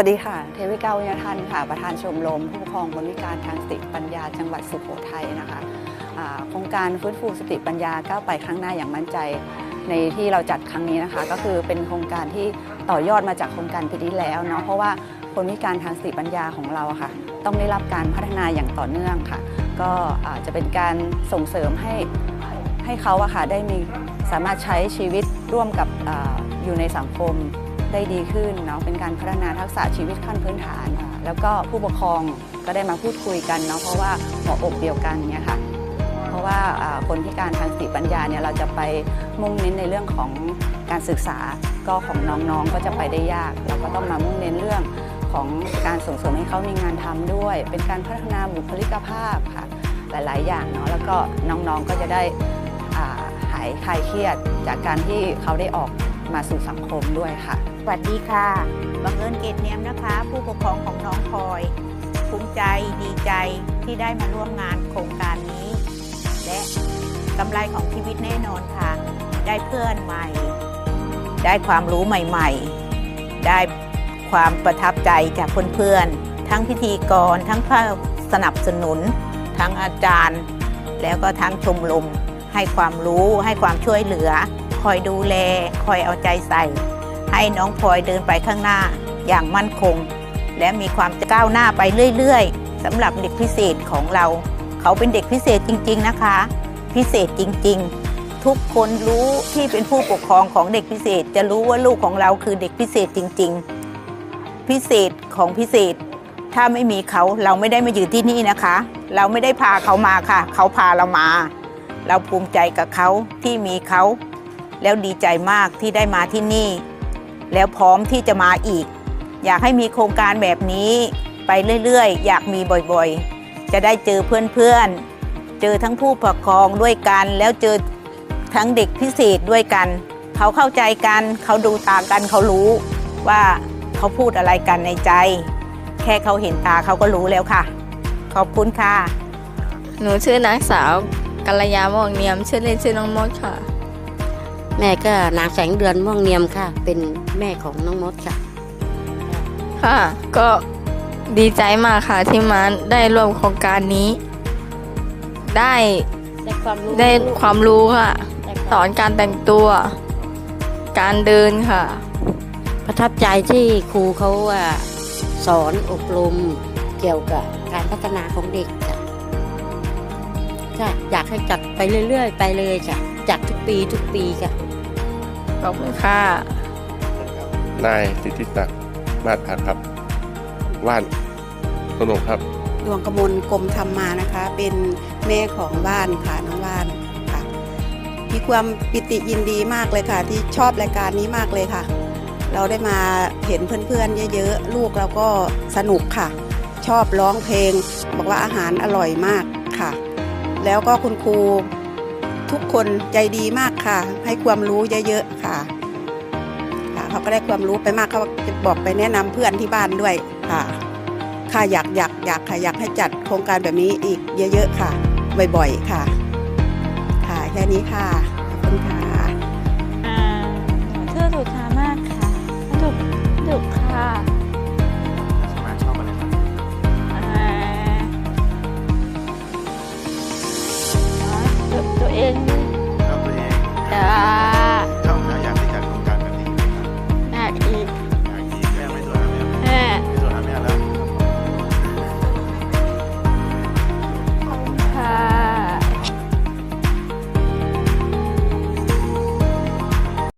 วัสดีค่ะ เทวิกาวิญญาทันค่ะ ประธานชมรมผู้ปกครองคนพิการทางสติปัญญาจังหวัดสุโขทัยนะคะโครงการฟื้นฟูสติปัญญาก้าวไปข้างหน้าอย่างมั่นใจในที่เราจัดครั้งนี้นะคะ ก็คือเป็นโครงการที่ต่อยอดมาจากโครงการปีที่แล้วเนาะเพราะว่าคนพิการทางสติปัญญาของเราค่ะ ต้องได้รับการพัฒนาอย่างต่อเนื่องค่ะ ก็จะเป็นการส่งเสริมให้ให้เขาอะค่ะได้มีสามารถใช้ชีวิตร่วมกับออยู่ในสังคม ได้ดีขึ้นเนาะเป็นการพัฒนาทักษะชีวิตขั้นพื้นฐานค่ะแล้วก็ผู้ปกครองก็ได้มาพูดคุยกันเนาะเพราะว่าหัวอกเดียวกันเนี่ยค่ะเพราะว่าคนพิการทางสติปัญญาเนี่ยเราจะไปมุ่งเน้นในเรื่องของการศึกษาก็ของน้องๆก็จะไปได้ยาก เราก็ต้องมามุ่งเน้นเรื่องของการส่งเสริมให้เขามีงานทำด้วย เป็นการพัฒนาบุคลิกภาพค่ะหลาย ๆ อย่างเนาะแล้วก็น้องๆก็จะได้หายคลายเครียดจากการที่เขาได้ออก มาสู่สังคมด้วยค่ะ สวัสดีค่ะบังเอิญเกตเนียมนะคะ ผู้ปกครองของน้องพลอยภูมิใจดีใจที่ได้มาร่วมงานโครงการนี้ และกำไรของชีวิตแน่นอนค่ะ ได้เพื่อนใหม่ ได้ความรู้ใหม่ๆ ได้ความประทับใจจากเพื่อนๆ ทั้งพิธีกร ทั้งผู้สนับสนุน ทั้งอาจารย์ แล้วก็ทั้งชมรมให้ความรู้ให้ความช่วยเหลือ คอยดูแล คอยเอาใจใส่ ให้น้องพลอยเดินไปข้างหน้าอย่างมั่นคง และมีความก้าวหน้าไปเรื่อยๆสำหรับเด็กพิเศษของเรา เขาเป็นเด็กพิเศษจริง ๆนะคะ พิเศษจริง ๆ ทุกคนรู้ที่เป็นผู้ปกครองของเด็กพิเศษ จะรู้ว่าลูกของเราคือเด็กพิเศษจริง ๆ พิเศษของพิเศษ ถ้าไม่มีเขาเราไม่ได้มาอยู่ที่นี่นะคะ เราไม่ได้พาเขามาค่ะ เขาพาเรามา เราภูมิใจกับเขาที่มีเขา แล้วดีใจมากที่ได้มาที่นี่ แล้วพร้อมที่จะมาอีก อยากให้มีโครงการแบบนี้ไปเรื่อยๆ อยากมีบ่อยๆ จะได้เจอเพื่อนๆ เจอทั้งผู้ปกครองด้วยกัน แล้วเจอทั้งเด็กพิเศษด้วยกัน เขาเข้าใจกัน เขาดูตากันเขารู้ว่าเขาพูดอะไรกันในใจ แค่เขาเห็นตาเขาก็รู้แล้วค่ะ ขอบคุณค่ะ หนูชื่อนางสาวกัลยาม่วงเนียมชื่อเล่นชื่อน้องมดค่ะ แม่ก็นางแสงเดือนม่วงเนียมค่ะ เป็นแม่ของน้องมดค่ะ ค่ะ ก็ดีใจมากค่ะที่มาได้ร่วมโครงการนี้ ได้ได้ความรู้ได้ความรู้ค่ะ สอนการแต่งตัว การเดินค่ะ ประทับใจที่ครูเขาอะสอนอบรมเกี่ยวกับการพัฒนาของเด็กค่ะค่ะอยากให้จัดไปเรื่อย ๆ ไปเลยค่ะจัดทุกปีทุกปีค่ะ ขอบคุณค่ะ นายสิทธิศักดิ์มาศพันธ์ครับ ว่านสนุกครับ ดวงกมลกรมธรรมมานะคะ เป็นแม่ของบ้านค่ะน้องบ้านค่ะ มีความปิติยินดีมากเลยค่ะ ที่ชอบรายการนี้มากเลยค่ะ เราได้มาเห็นเพื่อนๆเยอะๆ ลูกเราก็สนุกค่ะ ชอบร้องเพลง บอกว่าอาหารอร่อยมากค่ะ แล้วก็คุณครู ทุกคนใจดีมากค่ะ ให้ความรู้เยอะๆค่ะค่ะเขาก็ได้ความรู้ไปมากเขาจะบอกไปแนะนำเพื่อนที่บ้านด้วยค่ะ ค่ะอยากอยากอยากค่ะอยากให้จัดโครงการแบบนี้อีกเยอะๆค่ะ บ่อยๆค่ะ ค่ะแค่นี้ค่ะขอบคุณค่ะ